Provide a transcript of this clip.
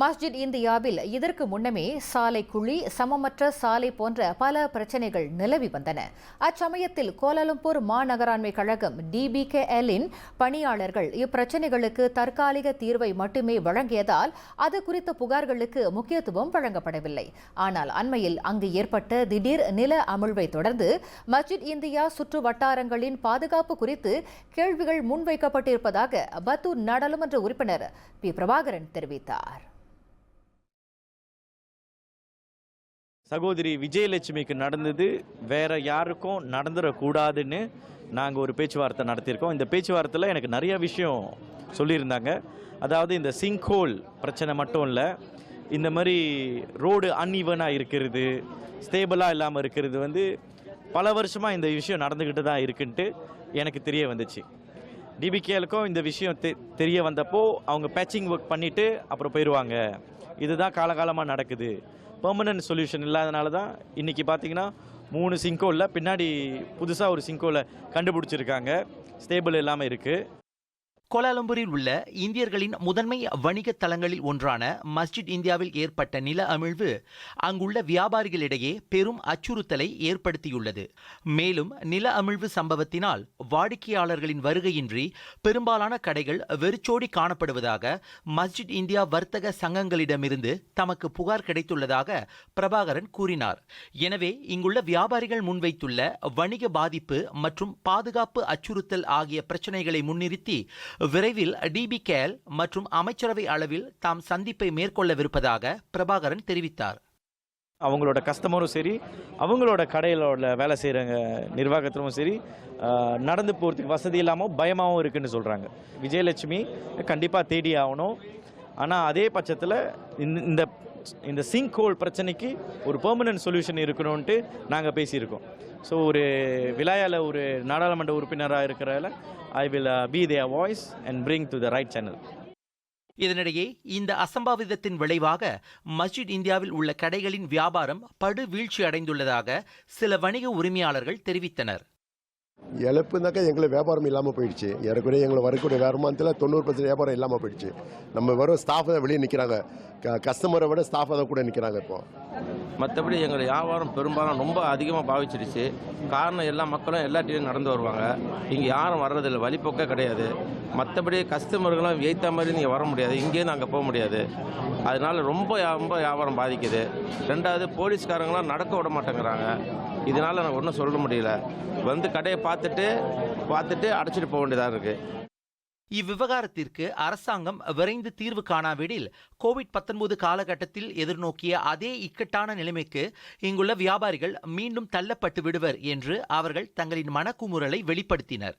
மஸ்ஜித் இந்தியாவில் இதற்கு முன்னமே சாலை குழி சமமற்ற சாலை போன்ற பல பிரச்சனைகள் நிலவி வந்தன. அச்சமயத்தில் கோலாலம்பூர் மாநகராண்மை கழகம் டிபிகேஎல்லின் பணியாளர்கள் இப்பிரச்சனைகளுக்கு தற்காலிக தீர்வை மட்டுமே வழங்கியதால் அது குறித்த புகார்களுக்கு முக்கியத்துவம் வழங்கப்படவில்லை. ஆனால் அண்மையில் அங்கு ஏற்பட்ட திடீர் நில அமிழ்வை தொடர்ந்து மஸ்ஜித் இந்தியா சுற்று வட்டாரங்களின் பாதுகாப்பு குறித்து கேள்விகள் முன்வைக்கப்பட்டிருப்பதாக பத்தூர் நாடாளுமன்ற உறுப்பினர் பி. பிரபாகரன் தெரிவித்தார். சகோதரி விஜயலட்சுமிக்கு நடந்தது வேற யாருக்கும் நடந்துடக்கூடாதுன்னு நாங்கள் ஒரு பேச்சுவார்த்தை நடத்தியிருக்கோம். இந்த பேச்சுவார்த்தையில் எனக்கு நிறைய விஷயம் சொல்லியிருந்தாங்க. அதாவது இந்த சிங்கோல் பிரச்சனை மட்டும் இல்லை இந்த மாதிரி ரோடு அன்இவனாக இருக்கிறது ஸ்டேபிளாக இல்லாமல் இருக்கிறது வந்து பல வருஷமாக இந்த விஷயம் நடந்துக்கிட்டு தான் இருக்குன்ட்டு எனக்கு தெரிய வந்துச்சு. டிபிகேலுக்கும் இந்த விஷயம் தெ தெரிய வந்தப்போ அவங்க பேச்சிங் ஒர்க் பண்ணிவிட்டு அப்புறம் போயிடுவாங்க இதுதான் காலகாலமாக நடக்குது. பெர்மனன்ட் சொல்யூஷன் இல்லாதனால தான் இன்றைக்கி பார்த்தீங்கன்னா மூணு சிங்கோவில் பின்னாடி புதுசாக ஒரு சிங்கோவில் கண்டுபிடிச்சிருக்காங்க. ஸ்டேபிள் இல்லாமல் இருக்குது கோலாலம்பூரில் உள்ள இந்தியர்களின் முதன்மை வணிக தலங்களில் ஒன்றான மஸ்ஜித் இந்தியாவில் ஏற்பட்ட நில அமிழ்வு அங்குள்ள வியாபாரிகளிடையே பெரும் அச்சுறுத்தலை ஏற்படுத்தியுள்ளது. மேலும் நில அமிழ்வு சம்பவத்தினால் வாடிக்கையாளர்களின் வருகையின்றி பெரும்பாலான கடைகள் வெறிச்சோடி காணப்படுவதாக மஸ்ஜித் இந்தியா வர்த்தக சங்கங்களிடமிருந்து தமக்கு புகார் கிடைத்துள்ளதாக பிரபாகரன் கூறினார். எனவே இங்குள்ள வியாபாரிகள் முன்வைத்துள்ள வணிக பாதிப்பு மற்றும் பாதுகாப்பு அச்சுறுத்தல் ஆகிய பிரச்சனைகளை முன்னிறுத்தி விரைவில் டிபிகேஎல் மற்றும் அமைச்சரவை அளவில் தாம் சந்திப்பை மேற்கொள்ளவிருப்பதாக பிரபாகரன் தெரிவித்தார். அவங்களோட கஸ்டமரும் சரி அவங்களோட கடையிலோட வேலை செய்கிறவங்க நிர்வாகத்திலும் சரி நடந்து போகிறதுக்கு வசதி இல்லாமல் பயமாகவும் இருக்குன்னு சொல்கிறாங்க விஜயலட்சுமி கண்டிப்பாக தேடி ஆகணும். ஆனால் அதே பட்சத்தில் இந்த இந்த சிங்க் ஹோல் பிரச்சனைக்கு ஒரு பெர்மனன்ட் சொல்யூஷன் இருக்கணும்ன்ட்டு நாங்கள் பேசியிருக்கோம். ஸோ ஒரு விழாயால் ஒரு நாடாளுமன்ற உறுப்பினராக இருக்கிறதால I will be their voice and bring to the right channel இதனிடையே இந்த அசம்பாவிதத்தின் விளைவாக மஸ்ஜித் இந்தியாவில் உள்ள கடைகளின் வியாபாரம் படு வீழ்ச்சி அடைந்துள்ளதாக சில வணிக உரிமையாளர்கள் தெரிவித்தனர். இழப்புனாக்கா எங்களுக்கு வியாபாரம் இல்லாமல் போயிடுச்சு. ஏறக்குறைய எங்களை வரக்கூடிய வருமானத்தில் தொண்ணூறு பர்சன்ட் வியாபாரம் இல்லாமல் போயிடுச்சு. நம்ம வரும் ஸ்டாஃப் தான் வெளியே நிற்கிறாங்க க கஸ்டமரை விட ஸ்டாஃப் தான் கூட நிற்கிறாங்க இப்போ. மற்றபடி எங்களை வியாபாரம் பெரும்பாலும் ரொம்ப அதிகமாக பாவிச்சிருச்சு. காரணம் எல்லா மக்களும் எல்லா டீலும் நடந்து வருவாங்க. இங்கே யாரும் வர்றதில்லை. வழிபோக்கே கிடையாது. மற்றபடி கஸ்டமர்களும் எய்த்த மாதிரி நீங்கள் வர முடியாது. இங்கேருந்து அங்கே போக முடியாது. அதனால் ரொம்ப ரொம்ப வியாபாரம் பாதிக்குது. ரெண்டாவது போலீஸ்காரங்களாம் நடக்க விட மாட்டேங்கிறாங்க. இதனால் நான் ஒன்றும் சொல்ல முடியல. வந்து கடையை பார்த்துட்டு பார்த்துட்டு அடைச்சிட்டு போக வேண்டியதாக இருக்குது இவ்விவகாரத்திற்கு அரசாங்கம் விரைந்து தீர்வு காணாவிடில் கோவிட் 19 காலகட்டத்தில் எதிர்நோக்கிய அதே இக்கட்டான நிலைமைக்கு இங்குள்ள வியாபாரிகள் மீண்டும் தள்ளப்பட்டு விடுவர் என்று அவர்கள் தங்களின் மனக்குமுறலை வெளிப்படுத்தினர்.